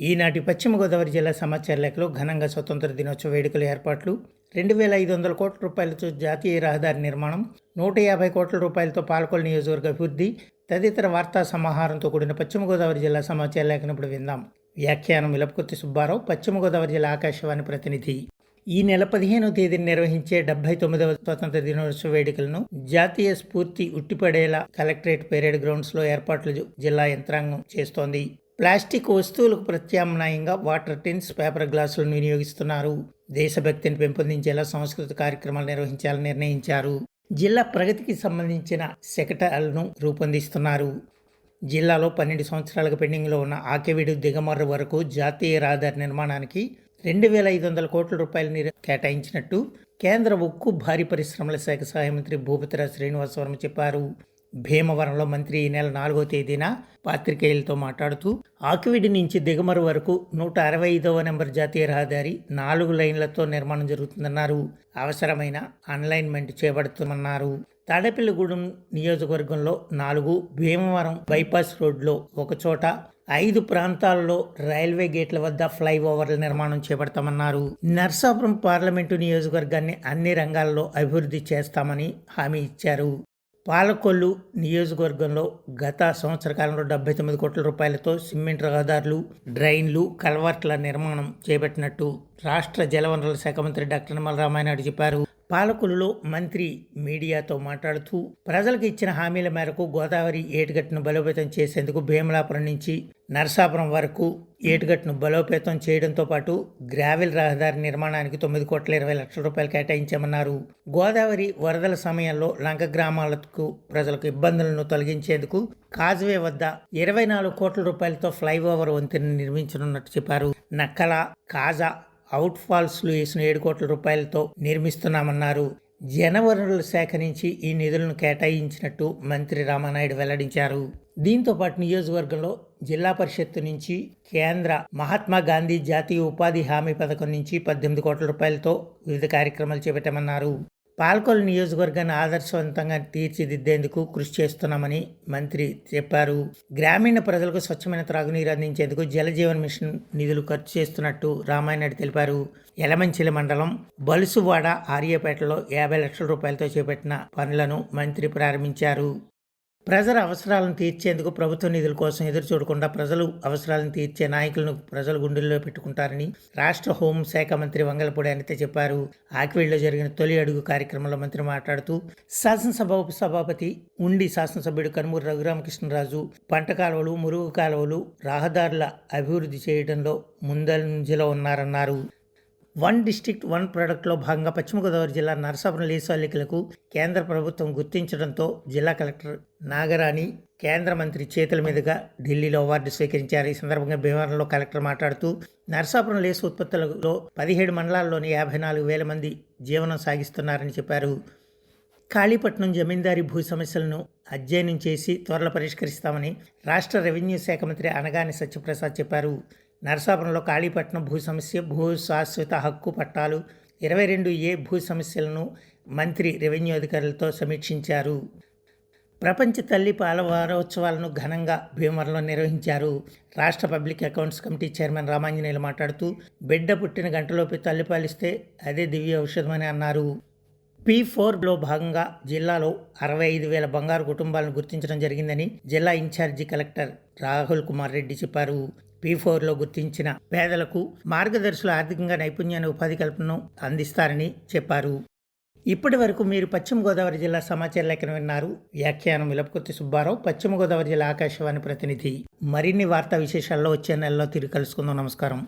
ఈనాటి పశ్చిమ గోదావరి జిల్లా సమాచార లేఖలో ఘనంగా స్వతంత్ర దినోత్సవ వేడుకల ఏర్పాట్లు రెండు వేల ఐదు వందల కోట్ల రూపాయలతో జాతీయ రహదారి నిర్మాణం నూట యాభై కోట్ల రూపాయలతో పాలకొల్ నియోజకవర్గ అభివృద్ధి తదితర వార్తా సమాహారంతో కూడిన పశ్చిమ గోదావరి జిల్లా సమాచార లేఖను ఇప్పుడు విందాం. వ్యాఖ్యానం విలపకుర్తి సుబ్బారావు పశ్చిమ గోదావరి జిల్లా ఆకాశవాణి ప్రతినిధి. ఈ నెల పదిహేనవ తేదీన నిర్వహించే డెబ్బై తొమ్మిదవ స్వతంత్ర దినోత్సవ వేడుకలను జాతీయ స్ఫూర్తి ఉట్టిపడేలా కలెక్టరేట్ పెరేడ్ గ్రౌండ్స్లో ఏర్పాట్లు జిల్లా యంత్రాంగం చేస్తోంది. ప్లాస్టిక్ వస్తువులకు ప్రత్యామ్నాయంగా వాటర్ టిన్స్ పేపర్ గ్లాసులను వినియోగిస్తున్నారు. దేశభక్తిని పెంపొందించేలా సంస్కృత కార్యక్రమాలు నిర్వహించాలని నిర్ణయించారు. జిల్లా ప్రగతికి సంబంధించిన సెక్రటరీలను రూపొందిస్తున్నారు. జిల్లాలో పన్నెండు సంవత్సరాలకు పెండింగ్లో ఉన్న ఆకెవీడు దిగమర్రు వరకు జాతీయ రహదారి నిర్మాణానికి రెండు వేల ఐదు వందల కోట్ల రూపాయలు కేటాయించినట్టు కేంద్ర ఉక్కు భారీ పరిశ్రమల శాఖ సహాయ మంత్రి భూపతిరాజ్ శ్రీనివాసవర్మ చెప్పారు. భీమవరంలో మంత్రి ఈ నెల నాలుగో తేదీన పాత్రికేయులతో మాట్లాడుతూ ఆకివిడి నుంచి దిగమరు వరకు నూట అరవై ఐదవ నెంబర్ జాతీయ రహదారి నాలుగు లైన్లతో నిర్మాణం జరుగుతుందన్నారు. అవసరమైన అన్లైన్మెంట్ చేపడుతామన్నారు తాడేపల్లిగూడెం నియోజకవర్గంలో నాలుగు భీమవరం బైపాస్ రోడ్లో ఒకచోట ఐదు ప్రాంతాల్లో రైల్వే గేట్ల వద్ద ఫ్లైఓవర్ల నిర్మాణం చేపడతామన్నారు. నర్సాపురం పార్లమెంటు నియోజకవర్గాన్ని అన్ని రంగాల్లో అభివృద్ధి చేస్తామని హామీ ఇచ్చారు. పాలకొల్లు నియోజకవర్గంలో గత సంవత్సర కాలంలో డెబ్బై తొమ్మిది కోట్ల రూపాయలతో సిమెంట్ రహదారులు డ్రైన్లు కల్వర్ట్ల నిర్మాణం చేపట్టినట్టు రాష్ట్ర జలవనరుల శాఖ మంత్రి డాక్టర్ నిమ్మల రామాయణాయుడు చెప్పారు. పాలకులలో మంత్రి మీడియాతో మాట్లాడుతూ ప్రజలకు ఇచ్చిన హామీల మేరకు గోదావరి ఏటుగట్టును బలోపేతం చేసేందుకు భీమలాపురం నుంచి నరసాపురం వరకు ఏటుగట్టును బలోపేతం చేయడంతో పాటు గ్రావెల్ రహదారి నిర్మాణానికి తొమ్మిది కోట్ల ఇరవై లక్షల రూపాయలు కేటాయించామన్నారు. గోదావరి వరదల సమయంలో లంక గ్రామాలకు ప్రజలకు ఇబ్బందులను తొలగించేందుకు కాజ్వే వద్ద ఇరవై నాలుగు కోట్ల రూపాయలతో ఫ్లైఓవర్ వంతెన నిర్మించనున్నట్టు చెప్పారు. నక్కల కాజా అవుట్ ఫాల్స్లు వేసిన ఏడు కోట్ల రూపాయలతో నిర్మిస్తున్నామన్నారు. జనవనరుల శాఖ నుంచి ఈ నిధులను కేటాయించినట్టు మంత్రి రామానాయుడు వెల్లడించారు. దీంతో పాటు నియోజకవర్గంలో జిల్లా పరిషత్తు నుంచి కేంద్ర మహాత్మా గాంధీ జాతీయ ఉపాధి హామీ పథకం నుంచి పద్దెనిమిది కోట్ల రూపాయలతో వివిధ కార్యక్రమాలు చేపట్టామన్నారు. పాల్కొల్ నియోజకవర్గాన్ని ఆదర్శవంతంగా తీర్చిదిద్దేందుకు కృషి చేస్తున్నామని మంత్రి చెప్పారు. గ్రామీణ ప్రజలకు స్వచ్ఛమైన త్రాగునీరు అందించేందుకు జలజీవన్ మిషన్ నిధులు ఖర్చు చేస్తున్నట్టు రామాయణుడు తెలిపారు. ఎలమంచిల మండలం బలుసువాడ ఆర్యపేటలో యాభై లక్షల రూపాయలతో చేపట్టిన పనులను మంత్రి ప్రారంభించారు. ప్రజల అవసరాలను తీర్చేందుకు ప్రభుత్వ నిధుల కోసం ఎదురు చూడకుండా ప్రజలు అవసరాలను తీర్చే నాయకులను ప్రజలు గుండెల్లో పెట్టుకుంటారని రాష్ట్ర హోంశాఖ మంత్రి వంగలపూడి అనిత చెప్పారు. ఆకివీడులో జరిగిన తొలి అడుగు కార్యక్రమంలో మంత్రి మాట్లాడుతూ శాసనసభ ఉపసభాపతి ఉండి శాసనసభ్యుడు కనుమూరు రఘురామకృష్ణరాజు పంట కాలువలు మురుగు కాలువలు రహదారుల అభివృద్ధి చేయడంలో ముందంజలో ఉన్నారన్నారు. వన్ డిస్టిక్ట్ వన్ ప్రోడక్ట్లో భాగంగా పశ్చిమ గోదావరి జిల్లా నరసాపురం లేసాలికలకు కేంద్ర ప్రభుత్వం గుర్తించడంతో జిల్లా కలెక్టర్ నాగరాణి కేంద్ర మంత్రి చేతుల మీదుగా ఢిల్లీలో అవార్డు స్వీకరించారు. ఈ సందర్భంగా భీమవరంలో కలెక్టర్ మాట్లాడుతూ నరసాపురం లేసు ఉత్పత్తులలో పదిహేడు మండలాల్లోని యాభై నాలుగు వేల మంది జీవనం సాగిస్తున్నారని చెప్పారు. కాళీపట్నం జమీందారీ భూ సమస్యలను అధ్యయనం చేసి త్వరలో పరిష్కరిస్తామని రాష్ట్ర రెవెన్యూ శాఖ మంత్రి అనగాని సత్యప్రసాద్ చెప్పారు. నరసాపురంలో కాళీపట్నం భూ సమస్య భూ శాశ్వత హక్కు పట్టాలు ఇరవై రెండు ఏ భూ సమస్యలను మంత్రి రెవెన్యూ అధికారులతో సమీక్షించారు. ప్రపంచ తల్లి పాల వారోత్సవాలను ఘనంగా భీమవరంలో నిర్వహించారు. రాష్ట్ర public accounts committee chairman Ramanjaneyulu మాట్లాడుతూ బిడ్డ పుట్టిన గంటలోపే తల్లి పాలిస్తే అదే దివ్య ఔషధమని అన్నారు. పీ ఫోర్లో భాగంగా జిల్లాలో అరవై ఐదు వేల బంగారు కుటుంబాలను గుర్తించడం జరిగిందని జిల్లా in charge collector Rahul Kumar Reddy చెప్పారు. పీ ఫోర్లో గుర్తించిన పేదలకు మార్గదర్శులు ఆర్థికంగా నైపుణ్యాన్ని ఉపాధి కల్పనను అందిస్తారని చెప్పారు. ఇప్పటి వరకు మీరు పశ్చిమ గోదావరి జిల్లా సమాచార లేఖను విన్నారు. వ్యాఖ్యానం విలపకొత్తి సుబ్బారావు పశ్చిమ గోదావరి జిల్లా ఆకాశవాణి ప్రతినిధి. మరిన్ని వార్తా విశేషాల్లో వచ్చే నెలలో తిరిగి కలుసుకుందాం. నమస్కారం.